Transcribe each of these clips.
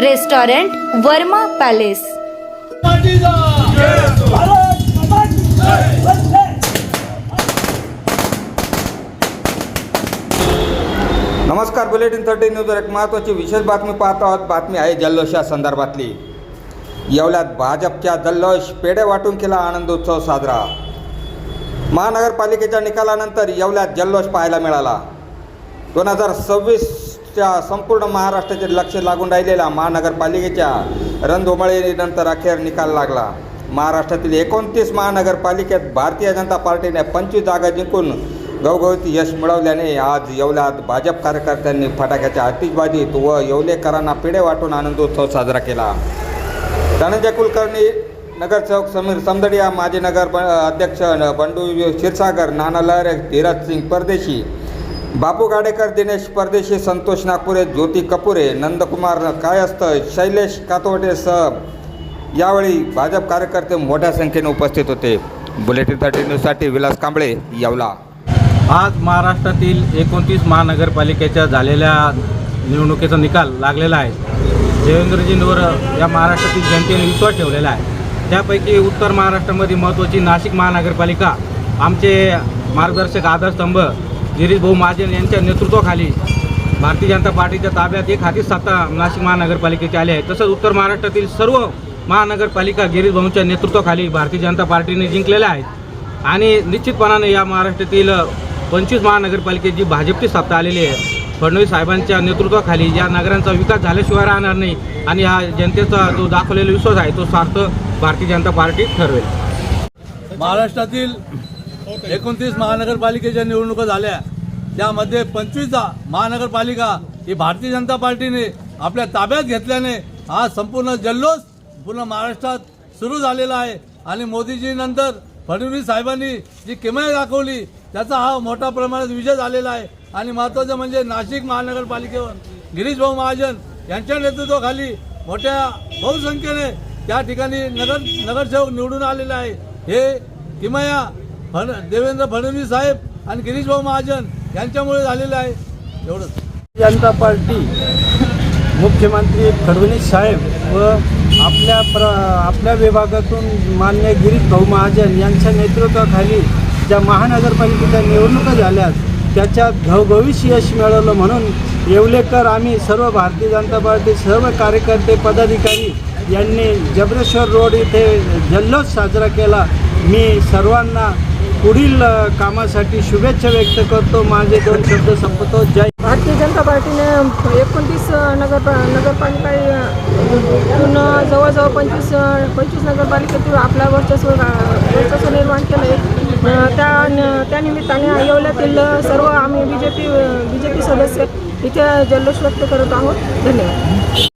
Restaurant Verma palace. नमस्कार bulletin thirty न्यूजवर एक महत्त्वाची विशेष बातमी पाहत आहोत. बातमी आहे जल्लोषा संदर्भातली. येवल्यात भाजपच्या जल्लोष पेढे वाटून केला आनंदोत्सव साजरा. महानगरपालिकेच्या निकालानंतर येवल्यात जल्लोष पाहायला मिळाला. दोन हजार सव्वीस च्या संपूर्ण महाराष्ट्राचे लक्ष लागून राहिलेल्या महानगरपालिकेच्या रणधुमाळीनंतर अखेर निकाल लागला. महाराष्ट्रातील एकोणतीस महानगरपालिकेत भारतीय जनता पार्टीने पंचवीस जागा जिंकून गवगवीत यश मिळवल्याने आज येवल्यात भाजप कार्यकर्त्यांनी फटाक्याच्या आतिषबाजीत व येवलेकरांना पिढे वाटून आनंदोत्सव साजरा केला. धनंजय कुलकर्णी नगरसेवक समीर समदडिया माजी नगर ब- अध्यक्ष बंडू क्षीरसागर नाना लहरे धीरज सिंग परदेशी बापू गाडेकर दिनेश परदेशी संतोष नागपुरे ज्योती कपुरे नंदकुमार कायस्थ शैलेश कातवटेसह यावेळी भाजप कार्यकर्ते मोठ्या संख्येने उपस्थित होते. बुलेटिन थर्टी न्यूजसाठी विलास कांबळे येवला. आज महाराष्ट्रातील एकोणतीस महानगरपालिकेच्या झालेल्या निवडणुकीचा निकाल लागलेला आहे. देवेंद्रजींवर या महाराष्ट्रातील जनतेने विश्वास ठेवलेला आहे. त्यापैकी उत्तर महाराष्ट्रामध्ये महत्त्वाची नाशिक महानगरपालिका आमचे मार्गदर्शक आधारस्तंभ गिरीश भाऊ महाजन यांच्या नेतृत्वाखाली भारतीय जनता पार्टीच्या ताब्यात एक हाती सत्ता नाशिक महानगरपालिकेची आली आहे तसंच उत्तर महाराष्ट्रातील सर्व महानगरपालिका गिरीश भाऊंच्या नेतृत्वाखाली भारतीय जनता पार्टीने जिंकलेल्या आहेत. आणि निश्चितपणाने या महाराष्ट्रातील पंचवीस महानगरपालिकेची भाजपची सत्ता आलेली आहे फडणवीस साहेबांच्या नेतृत्वाखाली या नगरांचा विकास झाल्याशिवाय राहणार नाही आणि हा जनतेचा जो दाखवलेला विश्वास आहे तो सार्थ भारतीय जनता पार्टी ठरवेल. महाराष्ट्रातील एकोणतीस महानगरपालिकेच्या निवडणुका झाल्या. त्यामध्ये पंचवीस महानगरपालिका ही भारतीय जनता पार्टीने आपल्या ताब्यात घेतल्याने हा संपूर्ण जल्लोष पूर्ण महाराष्ट्रात सुरू झालेला आहे. आणि मोदीजी नंतर फडणवीस साहेबांनी जी किमया दाखवली त्याचा हा मोठ्या प्रमाणात विजय झालेला आहे. आणि महत्त्वाचं म्हणजे नाशिक महानगरपालिकेवर गिरीश भाऊ महाजन यांच्या नेतृत्वाखाली मोठ्या बहुसंख्येने त्या ठिकाणी नगर नगरसेवक निवडून आलेले आहे. हे किमया फड देवेंद्र फडणवीस साहेब आणि गिरीश भाऊ महाजन यांच्यामुळे झालेलं आहे. एवढंच. जनता पार्टी मुख्यमंत्री फडणवीस साहेब व आपल्या प्र आपल्या विभागातून मान्य गिरीश भाऊ महाजन यांच्या नेतृत्वाखाली ज्या महानगरपालिकेच्या निवडणुका झाल्या त्याच्यात घवघवीस यश मिळवलं म्हणून येवलेकर आम्ही सर्व भारतीय जनता पार्टी सर्व कार्यकर्ते पदाधिकारी यांनी जबरेश्वर रोड इथे जल्लोष साजरा केला. मी सर्वांना पुढील कामासाठी शुभेच्छा व्यक्त करतो. माझे दोन शब्द संपतो. जय भारतीय जनता पार्टीने एकोणतीस नगर नगरपालिकातून जवळजवळ पंचवीस पंचवीस नगरपालिकेतून आपला वर्चस्व वर्चस्व निर्माण केलं आहे. त्या त्या निमित्ताने येवल्यातील सर्व आम्ही B J P B J P सदस्य इथे जल्लोष व्यक्त करत आहोत. धन्यवाद.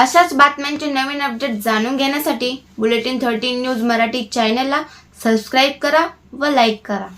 अशाच बातम्यांचे नवीन अपडेट जाणून घेण्यासाठी बुलेटिन थर्टी न्यूज मराठी चॅनलला सबस्क्राईब करा. व लाईक करा.